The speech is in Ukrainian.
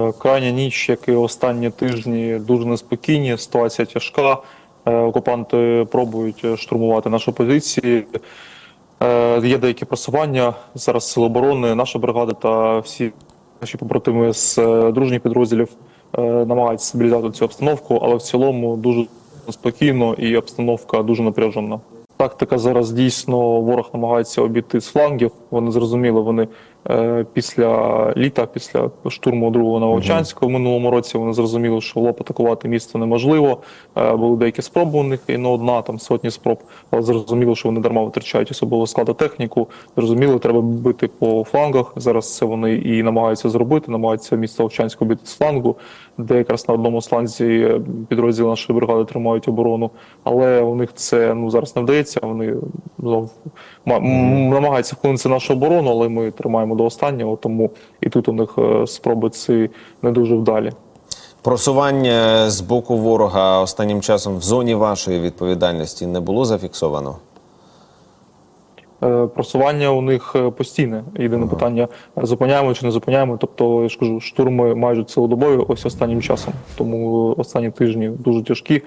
Е, Крайня ніч, як і останні тижні, дуже неспокійні, ситуація тяжка. Е, Окупанти пробують е, штурмувати наші позиції. Є деякі просування. Зараз Сили оборони, наша бригада та всі наші побратими з дружніх підрозділів намагаються стабілізувати цю обстановку, але в цілому дуже спокійно і обстановка дуже напряжена. Тактика зараз дійсно ворог намагається обійти з флангів. Вони зрозуміли, вони е, після літа, після штурму другого Новочанського в минулому році, вони зрозуміли, що лоб атакувати місто неможливо. Е, були деякі спроби у них, і не одна, там сотні спроб, але зрозуміло, що вони дарма витрачають особливо складу техніку. Зрозуміло, треба бити по флангах. Зараз це вони і намагаються зробити. Намагаються місто Овчанське бити з флангу, де якраз на одному фланзі е, підрозділи нашої бригади тримають оборону. Але у них це ну зараз не вдається. Вони намагаються вплинути нашу оборону, але ми тримаємо до останнього. Тому і тут у них е, спроби ці не дуже вдалі. Просування з боку ворога останнім часом в зоні вашої відповідальності не було зафіксовано? Е, Просування у них е, постійне. Єдине питання: е, зупиняємо чи не зупиняємо. Тобто, я ж кажу, штурми майже цілодобові ось останнім часом. Тому останні тижні дуже тяжкі.